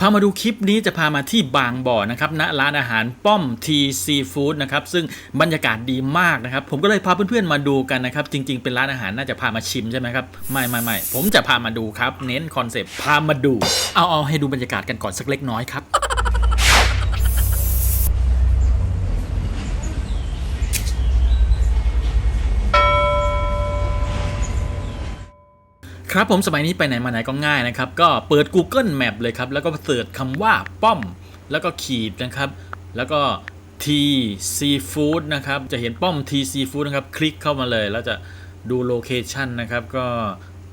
พามาดูคลิปนี้จะพามาที่บางบ่อนะครับณร้านอาหารป้อมทีซีฟู้ดนะครับซึ่งบรรยากาศดีมากนะครับ ผมก็เลยพาเพื่อนๆมาดูกันนะครับ จริง ๆ เป็นร้านอาหารน่าจะพามาชิมใช่ไหมครับ ไม่ไม่ไม่ผมจะพามาดูครับ เน้นคอนเซปต์พามาดู เอาเอาให้ดูบรรยากาศกันก่อนสักเล็กน้อยครับ ครับผมสมัยนี้ไปไหนมาไหนก็ง่ายนะครับ ก็เปิด Google Map เลยครับ แล้วก็เสิร์ชคำว่าป้อม แล้วก็ขีดนะครับ แล้วก็ T Seafood นะครับ จะเห็นป้อม T Seafood นะครับ คลิกเข้ามาเลย แล้วจะดูโลเคชันนะครับ ก็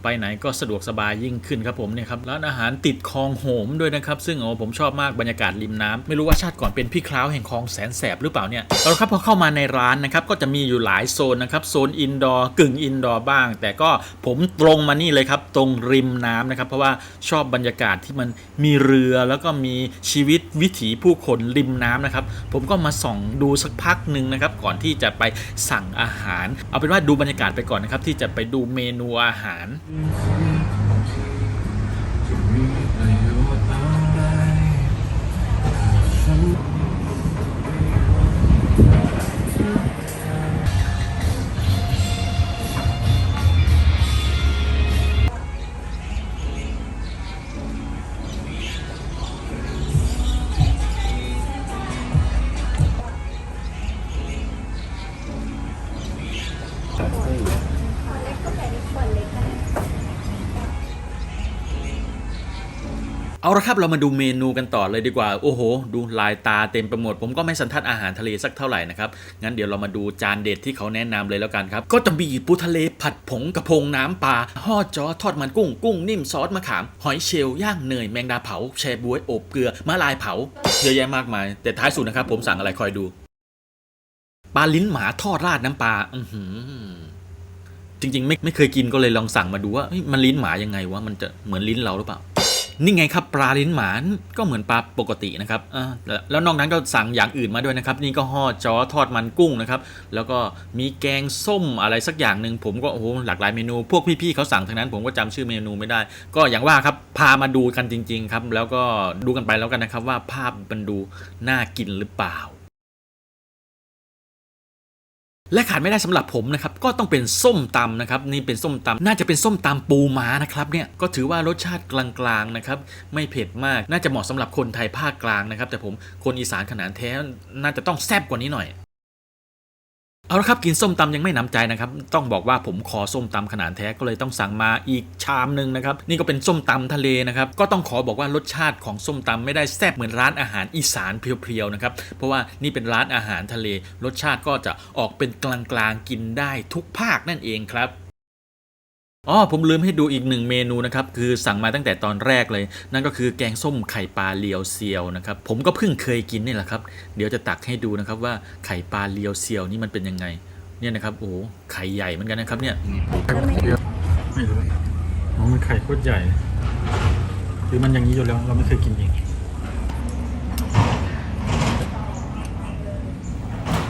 ไปไหนก็สะดวกสบายยิ่งขึ้นครับผมเนี่ยครับร้านอาหารติดคลองโหมด้วยนะครับซึ่งโอ้ผมชอบมากบรรยากาศริมน้ำไม่รู้ว่าชาติก่อนเป็นพี่คล้าวแห่งคลองแสนแสบหรือเปล่าเนี่ยเอาละครับพอเข้ามาในร้านนะครับก็จะมีอยู่หลายโซนนะครับโซนอินดอร์กึ่งอินดอร์บ้าง แต่ก็ผมตรงมานี่เลยครับตรงริมน้ำนะครับเพราะว่าชอบบรรยากาศที่มันมีเรือแล้วก็มีชีวิตวิถีผู้คนริมน้ำนะครับผมก็มาส่องดูสักพักหนึ่งนะครับก่อนที่จะไปสั่งอาหาร เอาเป็นว่าดูบรรยากาศไปก่อนนะครับที่จะไปดูเมนูอาหาร to me. เอาละครับเรามาดูเมนูกันต่อเลยดีกว่า โอ้โห ดูลายตาเต็มไปหมด ผมก็ไม่สันทัดอาหารทะเลสักเท่าไหร่นะครับ งั้นเดี๋ยวเรามาดูจานเด็ดที่เขาแนะนำเลยแล้วกันครับ ก็จะมีปูทะเลผัดผงกระพงน้ำปลาห่อจอทอดมันกุ้งกุ้งนิ่มซอสมะขาม หอยเชลล์ย่างเนยแมงดาเผาแชบวยอบเกลือมะลายเผาเยอะแยะมากมาย แต่ท้ายสุดนะครับผมสั่งอะไรคอยดูปลาลิ้นหมาทอดราดน้ำปลาอือหือจริงๆ ไม่ไม่เคยกินก็เลยลองสั่งมาดูว่ามันลิ้นหมายังไงวะมันจะเหมือนลิ้นเราหรือเปล่า นี่ไงครับปลาลิ้นหมานก็เหมือนปลาปกตินะครับอ่าแล้วนอกนั้นก็สั่งอย่างอื่นมาด้วยนะครับ นี่ก็ห่อจอทอดมันกุ้งนะครับ แล้วก็มีแกงส้มอะไรสักอย่างหนึ่งผมก็โอ้โหหลากหลายเมนู พวกพี่ๆเขาสั่งทั้งนั้น ผมก็จำชื่อเมนูไม่ได้ ก็อย่างว่าครับพามาดูกันจริง ๆ ครับ แล้วก็ดูกันไปแล้วกันนะครับว่าภาพมันดูน่ากินหรือเปล่า และขาดไม่ได้สำหรับผมนะครับก็ต้องเป็นส้มตำนะครับนี่เป็นส้มตำน่าจะเป็นส้มตำปูม้านะครับเนี่ยก็ถือว่ารสชาติกลางๆนะครับไม่เผ็ดมากน่าจะเหมาะสำหรับคนไทยภาคกลางนะครับแต่ผมคนอีสานขนาดแท้น่าจะต้องแซ่บกว่านี้หน่อย เอาละครับกินส้มตำยังไม่หน้ำใจนะครับต้องบอกว่าผมขอส้มตำขนาดแท้ก็เลยต้องสั่งมาอีกชามหนึ่งนะครับนี่ก็เป็นส้มตำทะเลนะครับก็ต้องขอบอกว่ารสชาติของส้มตำไม่ได้แซ่บเหมือนร้านอาหารอีสานเพียวๆนะครับเพราะว่านี่เป็นร้านอาหารทะเล รสชาติก็จะออกเป็นกลางๆกินได้ทุกภาคนั่นเองครับ อ๋อผมลืมให้ดูอีกหนึ่งเมนูนะครับคือสั่งมาตั้งแต่ตอนแรกเลย นั่นก็คือแกงส้มไข่ปลาเลียวเซียวนะครับผมก็เพิ่งเคยกินนี่แหละครับ เดี๋ยวจะตักให้ดูนะครับว่าไข่ปลาเลียวเซียวนี่มันเป็นยังไง เนี่ยนะครับโอ้ไข่ใหญ่เหมือนกันนะครับเนี่ยไม่รู้อ๋อมันไข่โคตรใหญ่หรือมันอย่างนี้อยู่แล้วเราไม่เคยกินเอง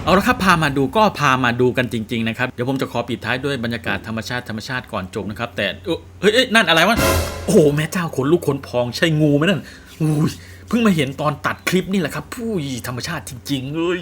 เอาละครับพามาดูก็พามาดูกันจริง ๆ นะครับ เดี๋ยวผมจะขอปิดท้ายด้วยบรรยากาศธรรมชาติธรรมชาติก่อนจบนะครับ แต่เอ้อเฮ้ยนั่นอะไรวะโอ้โหแม่เจ้าขนลุกขนพองใช่งูไหมนั่นอุ้ยเพิ่งมาเห็นตอนตัดคลิปนี่แหละครับผู้ยธรรมชาติจริงๆเอ้ย